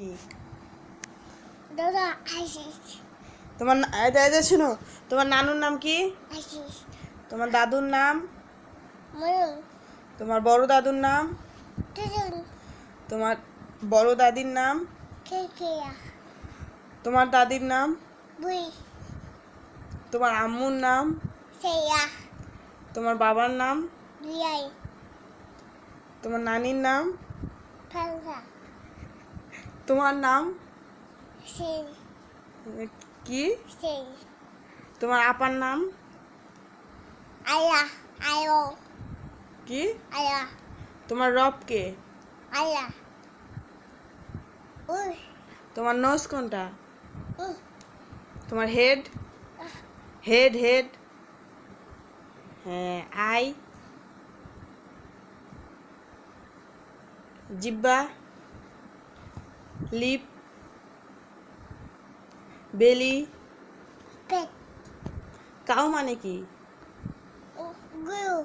কি? দাদা আসিস তোমার এই যে- এই যে শোনো তোমার নানুর নাম কি? আসিস তোমার দাদুর নাম? মরুন তোমার বড় দাদুর নাম? দুজন। তোমার বড় দাদির নাম? কেয়া তোমার দাদির নাম? বুই। তোমার আম্মুর নাম? সেয়া। তোমার বাবার নাম? বিয়াই তোমার নানির নাম? ফাংসা তোমার নাম? কি? তোমার আপার নাম? আয়া আয়ো। কি? আয়া। তোমার রব কে? আয়া। তোমার নোজ কোনটা? তোমার হেড হেড হেড হ্যাঁ আই জিব্বা? লিপ বেলি পেট কাউ মানে কি গুরু